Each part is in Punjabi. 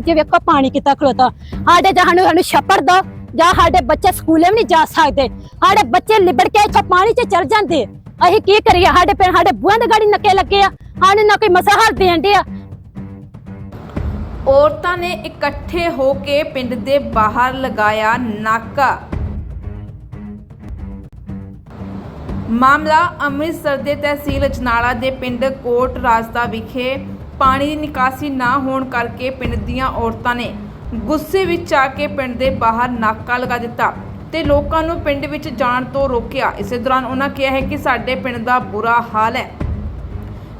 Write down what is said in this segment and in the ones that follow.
ਜੇ ਵੇਖੋ ਪਾਣੀ ਕਿਤਾ ਖਲੋਤਾ। ਸਾਡੇ ਜਾਂ ਸਾਨੂੰ ਛੱਪੜ ਦੋ, ਜਾਂ ਸਾਡੇ ਬੱਚੇ ਸਕੂਲੇ ਵੀ ਨਹੀਂ ਜਾ ਸਕਦੇ। ਸਾਡੇ ਬੱਚੇ ਲਿਬੜ ਕੇ ਇੱਥੋਂ ਪਾਣੀ 'ਚ ਚਲ ਜਾਂਦੇ। ਅਸੀਂ ਕੀ ਕਰੀਏ? ਸਾਡੇ ਪਿੰਡ ਸਾਡੇ ਬੂਹਾਂ ਦੇ ਗਾੜੀ ਨੱਕੇ ਲੱਗੇ ਆ। ਸਾਨੂੰ ਨਾ ਕੋਈ ਮਸਾ ਹੱਲ ਦੇਣ ਡਿਆ। ਔਰਤਾਂ ਨੇ ਇਕੱਠੇ ਹੋ ਕੇ ਪਿੰਡ ਦੇ ਬਾਹਰ ਲਗਾਇਆ ਨਾਕਾ। ਮਾਮਲਾ ਅੰਮ੍ਰਿਤਸਰ ਦੇ ਤਹਿਸੀਲ ਅਜਨਾਲਾ ਦੇ ਪਿੰਡ ਕੋਟ ਰਾਜਤਾ ਵਿਖੇ ਪਾਣੀ ਦੀ ਨਿਕਾਸੀ ਨਾ ਹੋਣ ਕਰਕੇ ਪਿੰਡ ਦੀਆਂ ਔਰਤਾਂ ਨੇ ਗੁੱਸੇ ਵਿੱਚ ਆ ਕੇ ਪਿੰਡ ਦੇ ਬਾਹਰ ਨਾਕਾ ਲਗਾ ਦਿੱਤਾ ਤੇ ਲੋਕਾਂ ਨੂੰ ਪਿੰਡ ਵਿੱਚ ਜਾਣ ਤੋਂ ਰੋਕਿਆ। ਇਸੇ ਦੌਰਾਨ ਉਹਨਾਂ ਕਿਹਾ ਹੈ ਕਿ ਸਾਡੇ ਪਿੰਡ ਦਾ ਬੁਰਾ ਹਾਲ ਹੈ।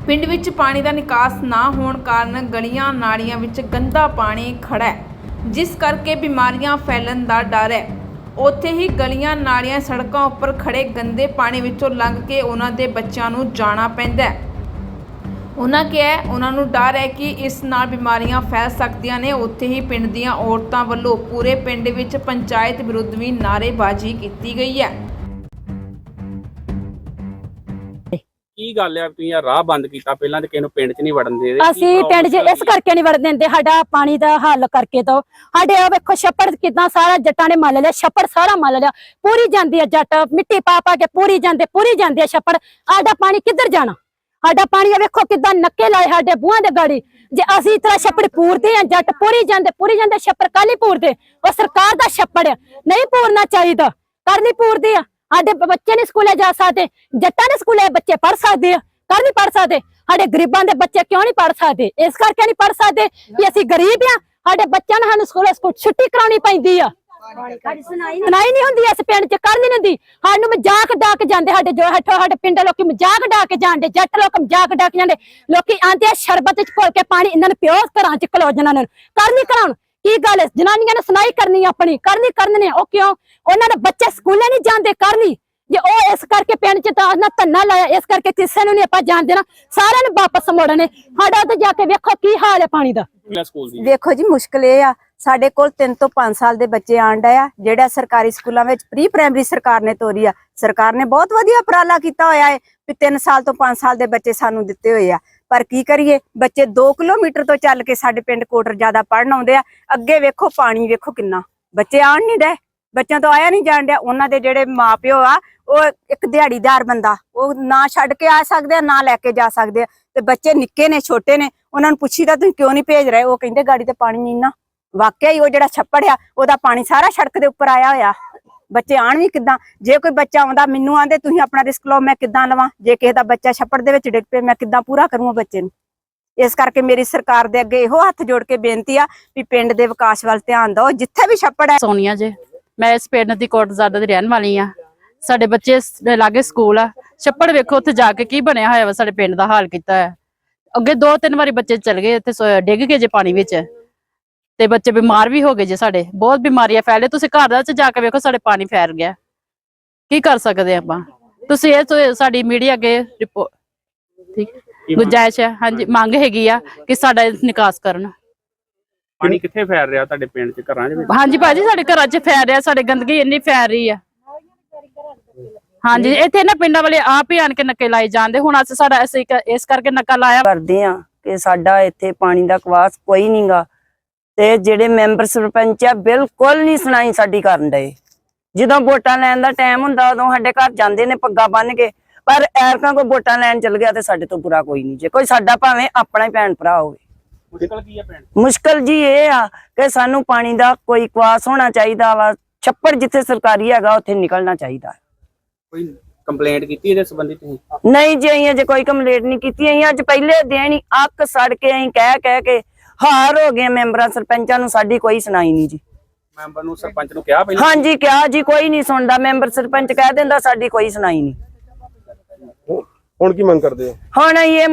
ਪਿੰਡ ਵਿੱਚ ਪਾਣੀ ਦਾ ਨਿਕਾਸ ਨਾ ਹੋਣ ਕਾਰਨ ਗਲੀਆਂ ਨਾਲੀਆਂ ਵਿੱਚ ਗੰਦਾ ਪਾਣੀ ਖੜਾ ਹੈ, ਜਿਸ ਕਰਕੇ ਬਿਮਾਰੀਆਂ ਫੈਲਣ ਦਾ ਡਰ ਹੈ। ਉੱਥੇ ਹੀ ਗਲੀਆਂ ਨਾਲੀਆਂ ਸੜਕਾਂ ਉੱਪਰ ਖੜੇ ਗੰਦੇ ਪਾਣੀ ਵਿੱਚੋਂ ਲੰਘ ਕੇ ਉਹਨਾਂ ਦੇ ਬੱਚਿਆਂ ਨੂੰ ਜਾਣਾ ਪੈਂਦਾ ਹੈ। ਉਹਨਾਂ ਕਿਹਾ ਹੈ, ਉਹਨਾਂ ਨੂੰ ਡਰ ਹੈ ਕਿ ਇਸ ਨਾਲ ਬਿਮਾਰੀਆਂ ਫੈਲ ਸਕਦੀਆਂ ਨੇ। ਉੱਥੇ ਹੀ ਪਿੰਡ ਦੀਆਂ ਔਰਤਾਂ ਵੱਲੋਂ ਪੂਰੇ ਪਿੰਡ ਵਿੱਚ ਪੰਚਾਇਤ ਵਿਰੁੱਧ ਵੀ ਨਾਅਰੇਬਾਜ਼ੀ ਕੀਤੀ ਗਈ ਹੈ। ਕੀ ਗੱਲ ਆ? ਤੁਸੀਂ ਆ ਰਾਹ ਬੰਦ ਕੀਤਾ ਪਹਿਲਾਂ ਤੇ ਕਿਸੇ ਨੂੰ ਪਿੰਡ 'ਚ ਨਹੀਂ ਵੜਨ ਦੇ ਰਹੇ। ਕੀ ਅਸੀਂ ਪਿੰਡ 'ਚ ਇਸ ਕਰਕੇ ਨਹੀਂ ਵੜ ਦਿੰਦੇ। ਸਾਡਾ ਪਾਣੀ ਦਾ ਹੱਲ ਕਰਕੇ ਦੋ ਸਾਡੇ ਆ ਵੇਖੋ ਛੱਪੜ ਕਿਦਾਂ ਸਾਰਾ ਜੱਟਾਂ ਨੇ ਮੱਲ ਲਿਆ ਛੱਪੜ ਸਾਰਾ ਮੱਲ ਲਿਆ। ਪੂਰੀ ਜਾਂਦੀ ਆ ਜੱਟ ਮਿੱਟੀ ਪਾ ਪਾ ਕੇ ਪੂਰੀ ਜਾਂਦੇ ਪੂਰੀ ਜਾਂਦੇ ਆ ਛੱਪੜ। ਸਾਡਾ ਪਾਣੀ ਕਿੱਧਰ ਜਾਣਾ? ਸਾਡਾ ਪਾਣੀ ਆ, ਵੇਖੋ ਕਿਦਾਂ ਨੱਕੇ ਲਾਏ ਸਾਡੇ ਬੂਹਾਂ ਦੇ ਗਾੜੀ। ਜੇ ਅਸੀਂ ਇਤਰਾ ਛੱਪੜ ਪੂਰਦੇ ਆ ਜੱਟ ਪੂਰੀ ਜਾਂਦੇ ਪੂਰੀ ਜਾਂਦੇ, ਛੱਪੜ ਕਾਲੀ ਪੂਰਦੇ? ਉਹ ਸਰਕਾਰ ਦਾ ਛੱਪੜ ਨਹੀਂ ਪੂਰਨਾ ਚਾਹੀਦਾ। ਕਰ ਨਹੀਂ ਪੂਰਦੇ ਆ। ਸਾਡੇ ਬੱਚੇ ਨਹੀਂ ਸਕੂਲੇ ਜਾ ਸਕਦੇ, ਜੱਟਾਂ ਦੇ ਸਕੂਲੇ ਬੱਚੇ ਪੜ ਸਕਦੇ ਆ ਕਰ ਨਹੀਂ ਪੜ ਸਕਦੇ। ਸਾਡੇ ਗਰੀਬਾਂ ਦੇ ਬੱਚੇ ਕਿਉਂ ਨਹੀਂ ਪੜ ਸਕਦੇ? ਇਸ ਕਰਕੇ ਨਹੀਂ ਪੜ ਸਕਦੇ ਕਿ ਅਸੀਂ ਗਰੀਬ ਆ, ਸਾਡੇ ਬੱਚਿਆਂ ਨੂੰ ਸਾਨੂੰ ਸਕੂਲ ਛੁੱਟੀ ਕਰਾਉਣੀ ਪੈਂਦੀ ਆ। ਸੁਣਾਈ ਨਹੀਂ ਹੁੰਦੀ ਇਸ ਪਿੰਡ ਚ ਕਰ ਨਹੀਂ ਹੁੰਦੀ। ਸਾਨੂੰ ਮਜ਼ਾਕ ਡਾਕ ਜਾਂਦੇ ਸਾਡੇ ਜੋ ਹੱਥੋਂ ਸਾਡੇ ਪਿੰਡ ਲੋਕੀ ਮਜ਼ਾਕ ਡਾਕ ਜਾਂਦੇ ਜੱਟ ਲੋਕ ਮਜ਼ਾਕ ਡਾਕ ਜਾਂਦੇ। ਲੋਕੀ ਆਂਦੇ ਆ ਸ਼ਰਬਤ ਚ ਘੋਲ ਕੇ ਪਾਣੀ ਇਹਨਾਂ ਨੂੰ ਪਿਓ ਘਰਾਂ ਚ ਕਲੋ ਜਨਾਂ ਨੂੰ। ਕਰ ਨਹੀਂ ਕਰਾਉਣ? ਕੀ ਗੱਲ? ਜਨਾਨੀਆਂ ਨੇ ਸੁਣਾਈ ਕਰਨੀ ਆਪਣੀ? ਕਰਨੀ ਕਰਨੀ ਉਹ ਕਿਉਂ? ਉਹਨਾਂ ਦੇ ਬੱਚੇ ਸਕੂਲੇ ਨਹੀਂ ਜਾਂਦੇ ਕਰਨੀ। ਜੇ ਉਹ ਇਸ ਕਰਕੇ ਪਿੰਡ ਚ ਤਾਂ ਨਾ ਧੰਨਾ ਲਾਇਆ ਇਸ ਕਰਕੇ ਕਿਸੇ ਨੂੰ ਨਹੀਂ ਆਪਾਂ ਜਾਣ ਦੇਣਾ। ਸਾਰਿਆਂ ਨੂੰ ਵਾਪਸ ਮੋੜਨੇ। ਸਾਡਾ ਤੇ ਜਾ ਕੇ ਵੇਖੋ ਕੀ ਹਾਲ ਹੈ ਪਾਣੀ ਦਾ। ਸਕੂਲ ਦੀ? ਵੇਖੋ ਜੀ ਮੁਸ਼ਕਲ ਇਹ ਆ। ਸਾਡੇ ਕੋਲ 3 ਤੋਂ 5 ਸਾਲ ਦੇ ਬੱਚੇ ਆਣ ਆ ਜਿਹੜਾ ਸਰਕਾਰੀ ਸਕੂਲਾਂ ਵਿੱਚ ਪ੍ਰੀ ਪ੍ਰਾਇਮਰੀ ਸਰਕਾਰ ਨੇ ਤੋਰੀ ਆ। ਸਰਕਾਰ ਨੇ ਬਹੁਤ ਵਧੀਆ ਉਪਰਾਲਾ ਕੀਤਾ ਹੋਇਆ ਹੈ ਵੀ 3 ਸਾਲ ਤੋਂ 5 ਸਾਲ ਦੇ ਬੱਚੇ ਸਾਨੂੰ ਦਿੱਤੇ ਹੋਏ ਆ। ਪਰ ਕੀ ਕਰੀਏ ਬੱਚੇ 2 ਕਿਲੋਮੀਟਰ ਤੋਂ ਚੱਲ ਕੇ ਸਾਡੇ ਪਿੰਡ ਕੋਟਰ ਜ਼ਿਆਦਾ ਪੜਨ ਆਉਂਦੇ ਆ। ਅੱਗੇ ਵੇਖੋ ਪਾਣੀ ਵੇਖੋ ਕਿੰਨਾ। ਬੱਚੇ ਆਣ ਨਹੀਂ ਡਏ। ਬੱਚਿਆਂ ਤੋਂ ਆਇਆ ਨਹੀਂ ਜਾਣ ਡਿਆ, ਉਹਨਾਂ ਦੇ ਜਿਹੜੇ ਮਾਪਿਓ ਆ, ਉਹ ਇੱਕ ਦਿਹਾੜੀਦਾਰ ਬੰਦਾ, ਉਹ ਨਾ ਛੱਡ ਕੇ ਆ ਸਕਦੇ ਆ, ਨਾ ਲੈ ਕੇ ਜਾ ਸਕਦੇ ਆ। ਤੇ ਬੱਚੇ ਨਿੱਕੇ ਨੇ, ਛੋਟੇ ਨੇ, ਉਹਨਾਂ ਨੂੰ ਪੁੱਛੀਦਾ ਤੁਸੀਂ ਕਿਉਂ ਨਹੀਂ ਭੇਜ ਰਹੇ? ਉਹ ਕਹਿੰਦੇ, ਗਾੜੀ ਤੇ ਪਾਣੀ ਨਹੀਂ ਨਾ। ਵਾਕਿਆ ਹੀ ਉਹ ਜਿਹੜਾ ਛੱਪੜ ਆ, ਉਹਦਾ ਪਾਣੀ ਸਾਰਾ ਸੜਕ ਦੇ ਉੱਪਰ ਆਇਆ ਹੋਇਆ। ਬੱਚੇ ਆਣ ਵੀ ਕਿੱਦਾਂ? ਜੇ ਕੋਈ ਬੱਚਾ ਆਉਂਦਾ, ਮੈਨੂੰ ਆਂਦੇ, ਤੁਸੀਂ ਆਪਣਾ ਰਿਸਕ ਲਓ, ਮੈਂ ਕਿੱਦਾਂ ਲਵਾਂ? ਜੇ ਕਿਸੇ ਦਾ ਬੱਚਾ ਛੱਪੜ ਦੇ ਵਿੱਚ ਡਿੱਗ ਪਏ ਮੈਂ ਕਿੱਦਾਂ ਪੂਰਾ ਕਰੂੰਗਾ ਬੱਚੇ ਨੂੰ? ਇਸ ਕਰਕੇ ਮੇਰੀ ਸਰਕਾਰ ਦੇ ਅੱਗੇ ਇਹੋ ਹੱਥ ਜੋੜ ਕੇ ਬੇਨਤੀ ਆ ਵੀ ਪਿੰਡ ਦੇ ਵਿਕਾਸ ਵੱਲ ਧਿਆਨ ਦਿਓ, ਜਿੱਥੇ ਵੀ ਛੱਪੜ ਹੈ ਸੋਨੀਆ ਜੇ ਮੈਂ ਇਸ ਪਿੰਡ ਦੀ ਕੋਟਜ਼ਾਦਾ ਦੀ ਰਹਿਣ ਵਾਲੀ ਆ ਸਾਡੇ ਬੱਚੇ ਲਾਗੇ ਸਕੂਲ ਆ। ਛੱਪੜ ਵੇਖੋ ਉੱਥੇ ਜਾ ਕੇ ਕੀ ਬਣਿਆ ਹੋਇਆ ਵਾ ਸਾਡੇ ਪਿੰਡ ਦਾ ਹਾਲ ਕੀਤਾ ਹੈ ਅੱਗੇ ਦੋ ਤਿੰਨ ਵਾਰੀ ਬੱਚੇ ਚਲ ਗਏ ਇੱਥੇ ਡਿੱਗ ਗਏ ਜੇ ਪਾਣੀ ਵਿੱਚ। ਤੇ ਬੱਚੇ ਬਿਮਾਰ ਵੀ ਹੋ ਗਏ ਜੇ ਸਾਡੇ। ਬਹੁਤ ਬਿਮਾਰੀਆਂ ਫੈਲੇ। ਤੁਸੀਂ ਘਰ ਦਾ ਚ ਜਾ ਕੇ ਵੇਖੋ ਸਾਡੇ ਪਾਣੀ ਫੈਲ ਗਿਆ। ਕੀ ਕਰ ਸਕਦੇ ਆਪਾਂ? ਤੁਸੀਂ ਇਹ ਸਾਡੀ ਮੀਡੀਆ ਅੱਗੇ ਰਿਪੋਰਟ ਠੀਕ। ਗੁਜਾਇਸ਼ ਹੈ। ਹਾਂਜੀ ਮੰਗ ਹੈਗੀ ਆ ਕਿ ਸਾਡਾ ਨਿਕਾਸ ਕਰਨ। ਪਾਣੀ ਕਿੱਥੇ ਫੈਲ ਰਿਹਾ ਤੁਹਾਡੇ ਪਿੰਡ 'ਚ ਘਰਾਂ 'ਚ ਵਿੱਚ? ਹਾਂਜੀ ਭਾਜੀ ਸਾਡੇ ਘਰਾਂ 'ਚ ਫੈਲ ਰਿਹਾ ਸਾਡੇ ਗੰਦਗੀ ਇੰਨੀ ਫੈਲ ਰਹੀ ਆ। ਹਾਂਜੀ ਇੱਥੇ ਨਾ ਪਿੰਡਾਂ ਵਾਲੇ ਆਪ ਹੀ ਆਣ ਕੇ ਨੱਕੇ ਲਾਏ ਜਾਂਦੇ ਹੁਣ ਅਸੀਂ ਸਾਡਾ ਅਸੀਂ ਇਸ ਕਰਕੇ ਨੱਕਾ ਲਾਇਆ। ਕਰਦੇ ਆ ਕਿ ਸਾਡਾ ਇੱਥੇ ਪਾਣੀ ਦਾ ਕਵਾਸ ਕੋਈ ਨਹੀਂਗਾ ਤੇ ਜਿਹੜੇ ਮੈਂਬਰ ਸਰਪੰਚ ਆ ਬਿਲਕੁਲ ਨਹੀਂ ਸੁਣਾਈ ਸਾਡੀ ਕਰਨ ਡਏ। ਜਦੋਂ ਵੋਟਾਂ ਲੈਣ ਦਾ ਟਾਈਮ ਹੁੰਦਾ ਉਦੋਂ ਸਾਡੇ ਘਰ ਜਾਂਦੇ ਨੇ ਪੱਗਾ ਬੰਨ ਕੇ। ਪਰ ਐਰਕਾਂ ਕੋਈ ਵੋਟਾਂ ਲੈਣ ਚਲ ਗਿਆ ਤੇ ਸਾਡੇ ਤੋਂ ਬੁਰਾ ਕੋਈ ਨਹੀਂ ਜੇ ਕੋਈ ਸਾਡਾ ਭਾਵੇਂ ਆਪਣਾ ਹੀ ਭੈਣ ਭਰਾ ਹੋਵੇ। ਮੁਸ਼ਕਲ ਕੀ ਆ ਪਿੰਡ ਮੁਸ਼ਕਲ ਜੀ ਇਹ ਆ ਕਿ ਸਾਨੂੰ ਪਾਣੀ ਦਾ ਕੋਈ ਕਵਾਸ ਹੋਣਾ ਚਾਹੀਦਾ ਵਾ। ਛੱਪੜ ਜਿੱਥੇ ਸਰਕਾਰੀ ਹੈਗਾ ਉੱਥੇ ਨਿਕਲਣਾ ਚਾਹੀਦਾ। ਕੋਈ ਕੰਪਲੇਂਟ ਕੀਤੀ ਇਹਦੇ ਸੰਬੰਧੀ ਤੁਸੀਂ? ਨਹੀਂ ਜੀ ਅਸੀਂ ਅਜੇ ਕੋਈ ਕੰਪਲੇਂਟ ਨਹੀਂ ਕੀਤੀ। ਅਸੀਂ ਅੱਜ ਪਹਿਲੇ ਦਿਨ ਹੀ ਅੱਕ ਸੜ ਕੇ ਅਸੀਂ ਕਹਿ ਕਹਿ ਕੇ ਹਾਰ ਹੋ ਗਏ ਮੈਂਬਰਾਂ ਸਰਪੰਚਾਂ ਨੂੰ। ਸਾਡੀ ਕੋਈ ਸੁਣਾਈ ਨਹੀਂ ਜੀ। ਮੈਂਬਰ ਨੂੰ ਸਰਪੰਚ ਨੂੰ ਕਿਹਾ ਪਹਿਲਾਂ? ਹਾਂਜੀ ਕਿਹਾ ਜੀ ਕੋਈ ਨਹੀਂ ਸੁਣਦਾ। ਮੈਂਬਰ ਸਰਪੰਚ ਕਹਿ ਦਿੰਦਾ ਸਾਡੀ ਕੋਈ ਸੁਣਾਈ ਨਹੀਂ। ਹੁਣ ਕੀ ਮੰਗ ਕਰਦੇ ਹੋ? ਹੁਣ ਇਹ